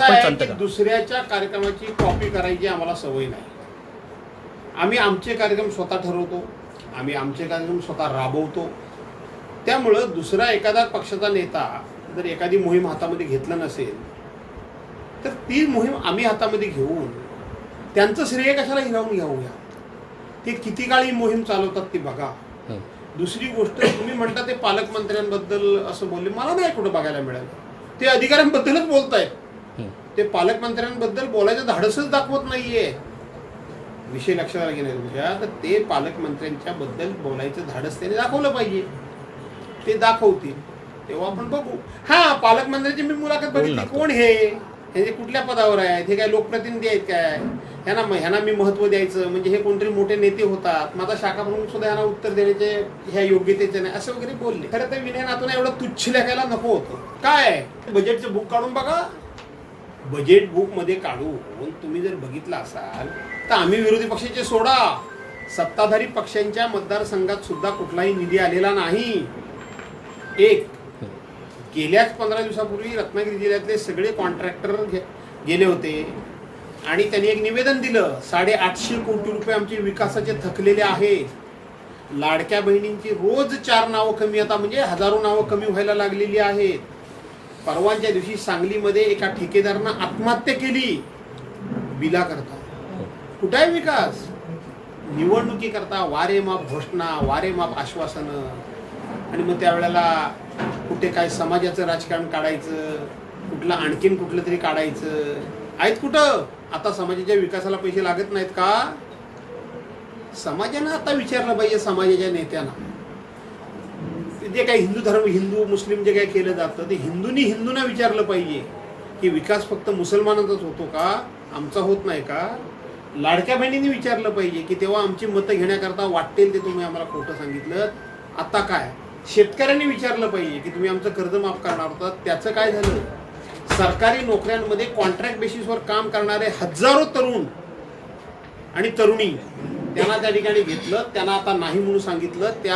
आपण चालतं की दुसऱ्याच्या कार्यक्रमाची कॉपी करायची आम्हाला सवय नाही. आम्ही आमचे कार्यक्रम स्वतः ठरवतो आम्ही आमचे कार्यक्रम स्वतः राबवतो. त्यामुळं दुसरा एखादा पक्षाचा नेता जर एखादी मोहीम हातामध्ये घेतलं नसेल तर ती मोहीम आम्ही हातामध्ये घेऊन त्यांचं श्रेय कशाला हिरावून घेऊया ते किती काळ ही मोहीम चालवतात ती बघा. हं. दुसरी गोष्ट तुम्ही म्हणता ते पालकमंत्र्यांबद्दल असं बोलले मला नाही कुठं बघायला मिळालं. ते अधिकाऱ्यांबद्दलच बोलतायत. ते पालकमंत्र्यांबद्दल बोलायचं धाडसच दाखवत नाहीये. विषय लक्षात आला की नाही तुमच्या? तर ते पालकमंत्र्यांच्या बद्दल बोलायचं धाडस त्यांनी दाखवलं पाहिजे. ते दाखवतील. तेव्हा आपण बघू. हा पालकमंत्र्यांची मी मुलाखत बघितली. कोण हे? हे कुठल्या पदावर आहेत? हे काय लोकप्रतिनिधी आहेत काय? ह्यांना ह्यांना मी महत्त्व द्यायचं. म्हणजे हे कोणतरी मोठे नेते होतात. माझा शाखा प्रमुख सुद्धा ह्यांना उत्तर देण्याचे ह्या योग्यतेचे नाही. असं वगैरे बोलले. खरं तर विनय नातून एवढं तुच्छ लेखायला नको होतं. काय? बजेटचं बुक काढून बघा. बजेट बुकमध्ये काढून तुम्ही जर बघितलं असाल तर आम्ही विरोधी पक्षाचे सोडा. सत्ताधारी पक्षांच्या मतदारसंघात सुद्धा कुठलाही निधी आलेला नाही. एक गेल्याच पंधरा दिवसापूर्वी रत्नागिरी जिल्ह्यातले सगळे कॉन्ट्रॅक्टर गेले होते. आणि त्यांनी एक निवेदन दिलं साडेआठशे कोटी रुपये आमचे विकासाचे थकलेले आहेत. लाडक्या बहिणींची रोज चार नावं कमी आता म्हणजे हजारो नावं कमी व्हायला लागलेली आहेत. परवांच्या दिवशी सांगलीमध्ये एका ठेकेदारानं आत्महत्या केली. बिला करता. कुठे आहे विकास? निवडणुकीकरता वारे माप घोषणा वारे माप आश्वासनं. आणि मग त्यावेळेला कुठे काय समाजाचं राजकारण काढायचं कुठलं आणखीन कुठलं तरी काढायचं. आहेत कुठं? आता समाजाच्या विकासाला पैसे लागत नाहीत का? समाजानं आता विचारलं पाहिजे समाजाच्या नेत्यांना. जे काही हिंदू धर्म हिंदू मुस्लिम जे काही केलं जातं ते हिंदूंनी हिंदूंना विचारलं पाहिजे की विकास फक्त मुसलमानाचाच होतो का? आमचा होत नाही का? लाडक्या बहिणींनी विचारलं पाहिजे की तेव्हा आमची मतं घेण्याकरता वाटेल ते तुम्ही आम्हाला खोटं सांगितलं. आता काय? शेतकऱ्यांनी विचारलं पाहिजे की तुम्ही आमचं कर्ज माफ करणार होता त्याचं काय झालं? सरकारी नोकऱ्यांमध्ये कॉन्ट्रॅक्ट बेसिसवर काम करणारे हजारो तरुण आणि तरुणी त्यांना त्या ठिकाणी घेतलं त्यांना आता नाही म्हणून सांगितलं त्या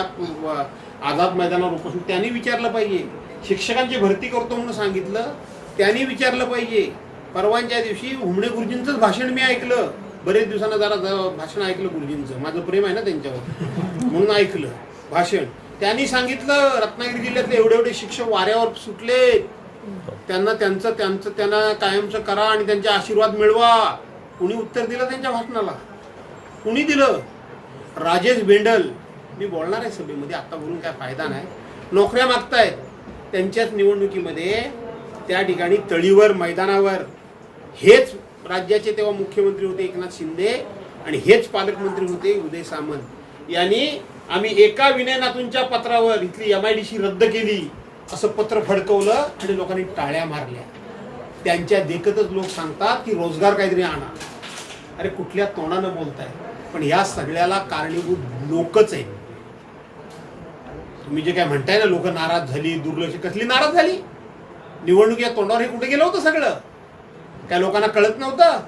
आझाद मैदानावर उपोषण त्यांनी विचारलं पाहिजे. शिक्षकांची भरती करतो म्हणून सांगितलं त्यांनी विचारलं पाहिजे. परवांच्या दिवशी हुमणे गुरुजींचंच भाषण मी ऐकलं. बरेच दिवसांना जरा भाषण ऐकलं गुरुजींचं. माझं प्रेम आहे ना त्यांच्यावर. म्हणून ऐकलं भाषण. त्यांनी सांगितलं रत्नागिरी जिल्ह्यातले एवढे एवढे शिक्षक वाऱ्यावर सुटले. त्यांना त्यांचं त्यांचं त्यांना कायमचं करा आणि त्यांचे आशीर्वाद मिळवा. कुणी उत्तर दिलं त्यांच्या भाषणाला? कुणी दिलं? राजेश बेंडल. मी बोलणार आहे सभेमध्ये आत्ता बोलून काय फायदा नाही. नोकऱ्या मागतायत. त्यांच्याच निवडणुकीमध्ये त्या ठिकाणी तळीवर मैदानावर. हेच राज्याचे तेव्हा मुख्यमंत्री होते एकनाथ शिंदे आणि हेच पालकमंत्री होते उदय सामंत. यांनी आम्ही एका विनय नातूंच्या पत्रावर इथली एम आय डी सी रद्द केली असं पत्र फडकवलं आणि लोकांनी टाळ्या मारल्या. त्यांच्या देखतच लोक सांगतात की रोजगार काहीतरी आणा. अरे कुठल्या तोंडानं बोलताय पण या सगळ्याला कारणीभूत लोकच आहे तुम्ही जे काय म्हणताय ना लोक नाराज झाली दुर्लक्ष कसली नाराज झाली? निवडणूक या तोंडावर हे कुठे गेलं होतं सगळं? काय लोकांना कळत नव्हतं?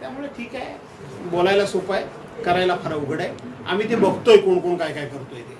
त्यामुळे ठीक आहे. बोलायला सोपं आहे करायला फार अवघड आहे. आम्ही ते बघतोय कोण कोण काय काय करतोय ते.